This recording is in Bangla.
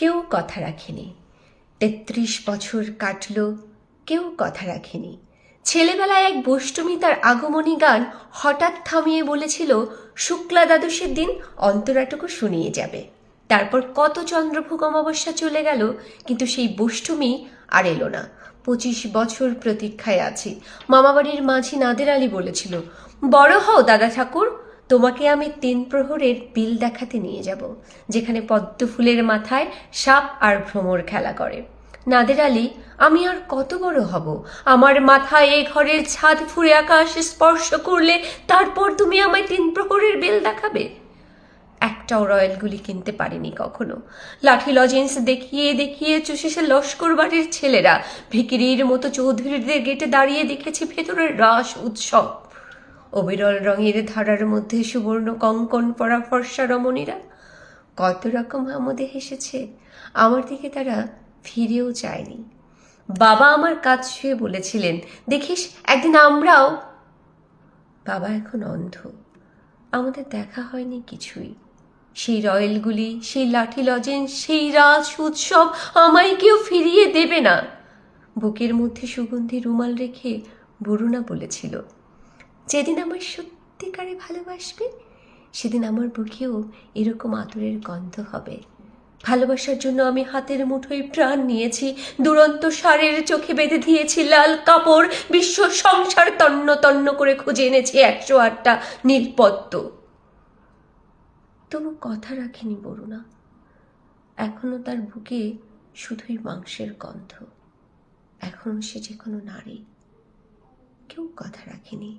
কেউ কথা রাখেনি। তেত্রিশ বছর কাটলো, কেউ কথা রাখেনি। ছেলেবেলায় এক বষ্টমী তার আগমনী গান হঠাৎ থামিয়ে বলেছিল শুক্লা দ্বাদশীর দিন অন্তরাটুকু শুনিয়ে যাবে। তারপর কত চন্দ্রভোগ অমাবস্যা চলে গেল, কিন্তু সেই বষ্টমী আর এলো না। পঁচিশ বছর প্রতীক্ষায় আছি। মামাবাড়ির মাঝি নাদের আলী বলেছিল, বড় হও দাদা ঠাকুর তোমাকে আমি তিন প্রহরের বিল দেখাতে নিয়ে যাব, যেখানে পদ্ম ফুলের মাথায় সাপ আর ভ্রমর খেলা করে। নাদের আলী, আমি আর কত বড় হব? আমার মাথায় এ ঘরের ছাদ ফুরে আকাশ স্পর্শ করলে তারপর তুমি আমায় তিন প্রহরের বেল দেখাবে? একটাও রয়্যালগুলি কিনতে পারেনি কখনো। লাঠি লজেন্স দেখিয়ে দেখিয়ে চুষেছে লস্কর বাড়ির ছেলেরা। ভিকিরির মতো চৌধুরীদের গেটে দাঁড়িয়ে দেখেছি ভেতরের রাস উৎসব। অবিরল রঙের ধারার মধ্যে সুবর্ণ কঙ্কন পরা ফর্সা রমণীরা কত রকম আমোদে হেসেছে। আমার দিকে তারা ফিরেও চায়নি। বাবা আমার কাজ ছুঁয়ে বলেছিলেন, দেখিস, একদিন আমরাও বাবা এখন অন্ধ। আমাদের দেখা হয়নি কিছুই। সেই রয়েলগুলি, সেই লাঠি লজেন, সেই রাজ উৎসব আমায় কেউ ফিরিয়ে দেবে না। বুকের মধ্যে সুগন্ধি রুমাল রেখে বরুণা বলেছিল যেদিন আমার সত্যিকারে ভালোবাসবে, সেদিন আমার বুকেও এরকম আতরের গন্ধ হবে। ভালোবাসার জন্য আমি হাতের মুঠোয় প্রাণ নিয়েছি, দুরন্ত সারের চোখে বেঁধে দিয়েছি লাল কাপড়, বিশ্ব সংসার তন্ন তন্ন করে খুঁজে এনেছি একশো আটটা নীলপদ্ম। তবু কথা রাখেনি বরুণা। এখনও তার বুকে শুধুই মাংসের গন্ধ। এখনও সে যে কোনো নারী। কেউ কথা রাখেনি।